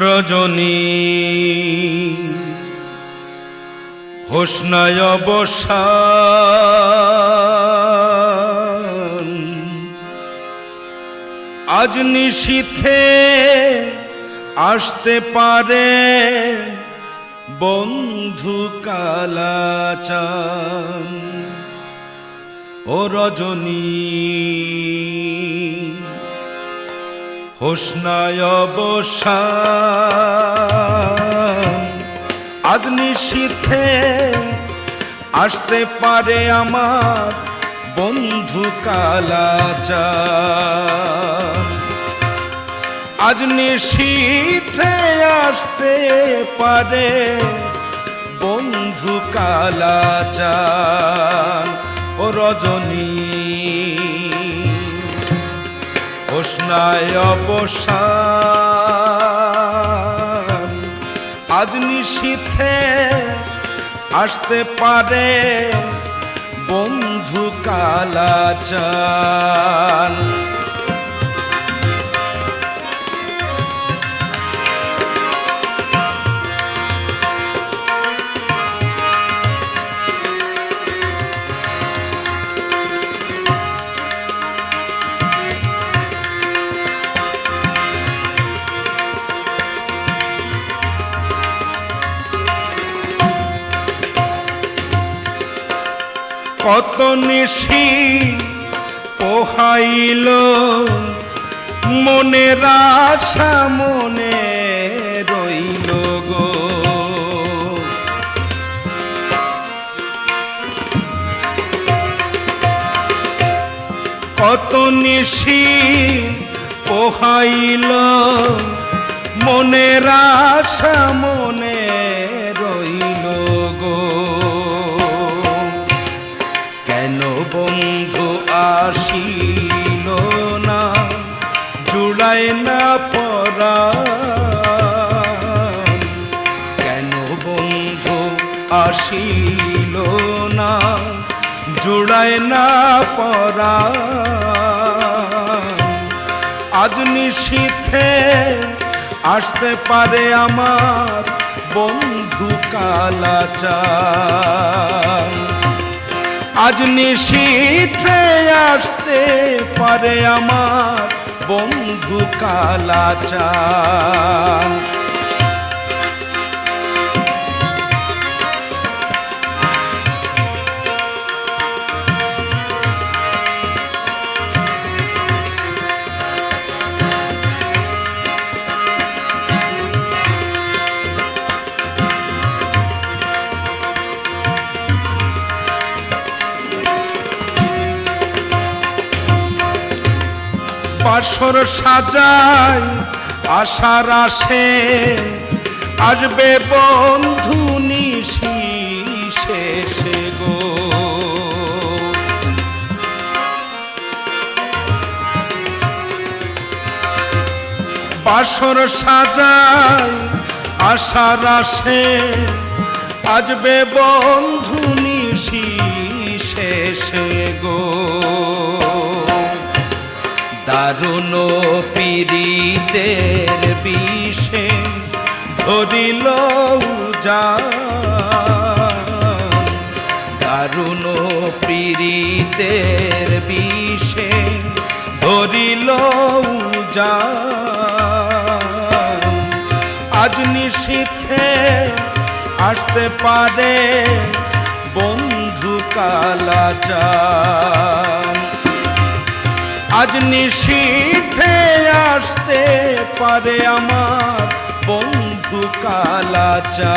রজনী। হোসনায় অবসান। আজ নিশীথে আসতে পারে বন্ধু কালাচান। ও রজনী। হোসনায় আজ নিশীথে আসতে পারে আমার বন্ধু কালাচান আজ নিশীথে আসতে পারে বন্ধু কালাচান ও রজনী হোসনায় অবসান। আজ নিশীথে আসতে পারে বন্ধু কালাচান কত নিশি পোহাইল মনের আশা মনে রইল গো। কত নিশি পোহাইল মনের আশা মনে পরা কেন বন্ধু আসিল না? জুড়ায় না পরা আজ নিশীথে আসতে পারে আমার বন্ধু কালাচার আজ নিশীথে আসতে পারে আমার বন্ধু কালাচার বাসর সাজাই, আশার আসে। আসবে বন্ধু নিশি শেষে গো। বাসর সাজাই, আশার আসে। আসবে বন্ধু নিশি শেষে গো। দারুণ পীড়িতের বিষে ধরিল যা দারুণ পীড়িতের বিষে ধরিল যা আজ নিশীথে আসতে পারে বন্ধু কালাচার আজ নিশীথে আসতে পারে আমার বন্ধু কালাচান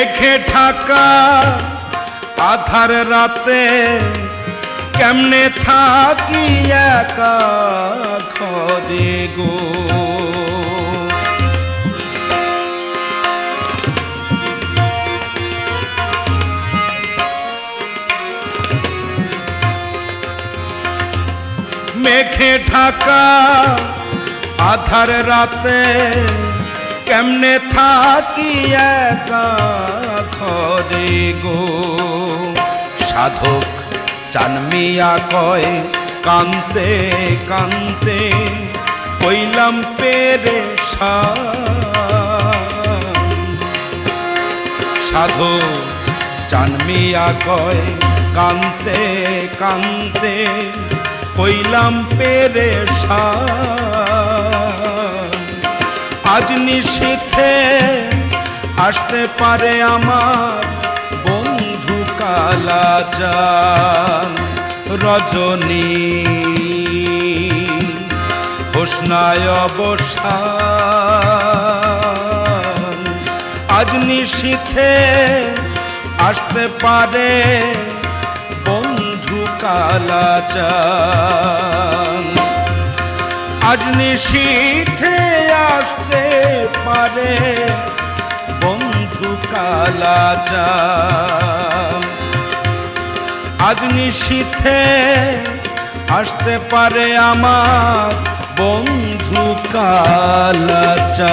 देखे ठाका आधार राते कमने था कि खेगो मेघे ढाका आधार राते কেমনে থাকি একা ঘরে গো? সাধক চানমিয়া কয়, কান্তে কান্তে কইলাম পেরে সাধু চানমিয়া কয়, কান্তে কান্তে কইলাম পেরে আজ নিশীথে আসতে পারে আমার বন্ধু কালাচান রজনী। হোসনায় অবসান। আজ নিশীথে আসতে পারে বন্ধু কালাচান আজ শিখে আসতে পারে। বন্ধু কালাচান আজ নিশীথে আসতে পারে আমার বন্ধু কালাচান